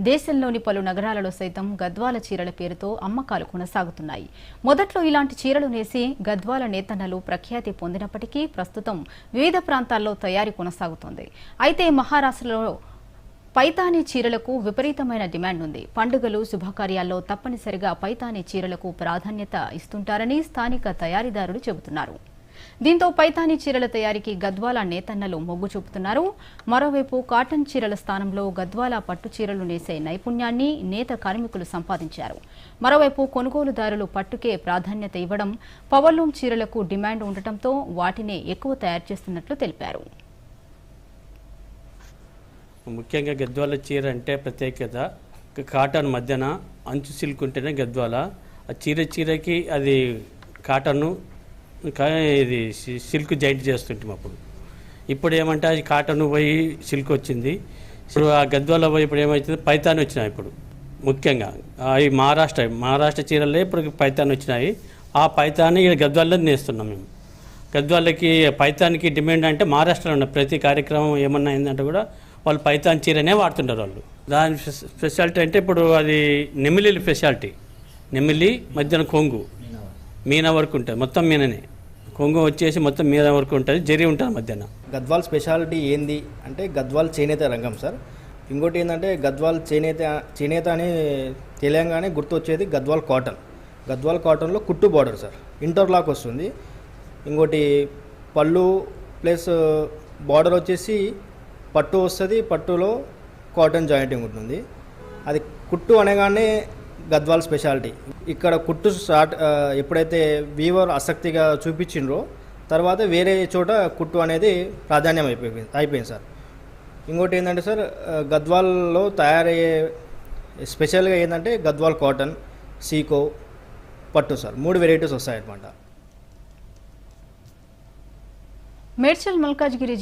దేశంలోని పలు నగరాలలో సైతం గద్వాల చీరల పేరుతో అమ్మకాలు కొనసాగుతున్నాయి. మొదట్లో ఇలాంటి చీరలు నేసి గద్వాల నేతన్నలు ప్రఖ్యాతి పొందినప్పటికీ ప్రస్తుతం వివిధ ప్రాంతాల్లో తయారీ కొనసాగుతోంది. అయితే మహారాష్ట్రలో పైతానీ చీరలకు విపరీతమైన డిమాండ్ ఉంది. పండుగలు శుభకార్యాల్లో తప్పనిసరిగా పైతానీ చీరలకు ప్రాధాన్యత ఇస్తుంటారని స్థానిక తయారీదారులు చెబుతున్నారు. దీంతో పైతానీ చీరల తయారీకి గద్వాల నేతన్నలు మొగ్గు చూపుతున్నారు. మరోవైపు కాటన్ చీరల స్థానంలో గద్వాల పట్టు చీరలు నేసే నైపుణ్యాన్ని నేత కార్మికులు సంపాదించారు. మరోవైపు కొనుగోలుదారులు పట్టుకే ప్రాధాన్యత ఇవ్వడం పవర్లూమ్ చీరలకు డిమాండ్ ఉండటంతో వాటినే ఎక్కువ తయారు చేస్తున్నట్లు తెలిపారు. ముఖ్యంగా గద్వాల చీర అంటే ప్రత్యేకత. కాటన్ మధ్యన అంచు సిల్క్ ఉంటేనే గద్వాల. ఆ చీర చీరకి అది కాటన్ ఇది సిల్క్ జాయింట్ చేస్తుంటాం అప్పుడు. ఇప్పుడు ఏమంటే అది కాటన్ పోయి సిల్క్ వచ్చింది. ఇప్పుడు ఆ గద్వాల పోయి ఇప్పుడు ఏమవుతుంది పైతాన్ వచ్చినాయి ఇప్పుడు ముఖ్యంగా. అవి మహారాష్ట్ర మహారాష్ట్ర చీరలే ఇప్పుడు పైతాన్ వచ్చినాయి. ఆ పైతాన్ని ఇక్కడ గద్వాల్లో నేస్తున్నాం మేము. గద్వాలకి పైతాన్కి డిమాండ్ అంటే మహారాష్ట్రలో ఉన్న ప్రతి కార్యక్రమం ఏమన్నా అయిందంటే కూడా వాళ్ళు పైతాన్ చీరనే వాడుతుంటారు వాళ్ళు. దాని స్పెషాలిటీ అంటే ఇప్పుడు అది నెమిలి స్పెషాలిటీ. నెమిలి మధ్యాహ్నం కొంగు. మీనా వరకు ఉంటుంది మొత్తం మీననే. కొంగు వచ్చేసి మొత్తం మీద వరకు ఉంటుంది జరి ఉంటుంది మధ్యాహ్నం. గద్వాల్ స్పెషాలిటీ ఏంది అంటే గద్వాల్ చేనేత రంగం సార్. ఇంకోటి ఏంటంటే గద్వాల్ చేనేత చేనేత అని తెలియంగానే గుర్తొచ్చేది గద్వాల్ కాటన్. గద్వాల్ కాటన్లో కుట్టు బార్డర్ సార్. ఇంటర్లాక్ వస్తుంది. ఇంకోటి పళ్ళు ప్లస్ బార్డర్ వచ్చేసి పట్టు వస్తుంది పట్టులో కాటన్ జాయింటింగ్ ఉంటుంది. అది కుట్టు అనగానే గద్వాల్ స్పెషాలిటీ. ఇక్కడ కుట్టు స్టార్ట్ ఎప్పుడైతే వీవర్ ఆసక్తిగా చూపించిండ్రో తర్వాత వేరే చోట కుట్టు అనేది ప్రాధాన్యం అయిపోయింది అయిపోయింది సార్. ఇంకోటి ఏంటంటే సార్ గద్వాల్లో తయారయ్యే స్పెషల్గా ఏంటంటే గద్వాల్ కాటన్ సీకో పట్టు సార్. మూడు వెరైటీస్ వస్తాయన్నమాట. మేడ్చల్ మల్కాజ్గిరి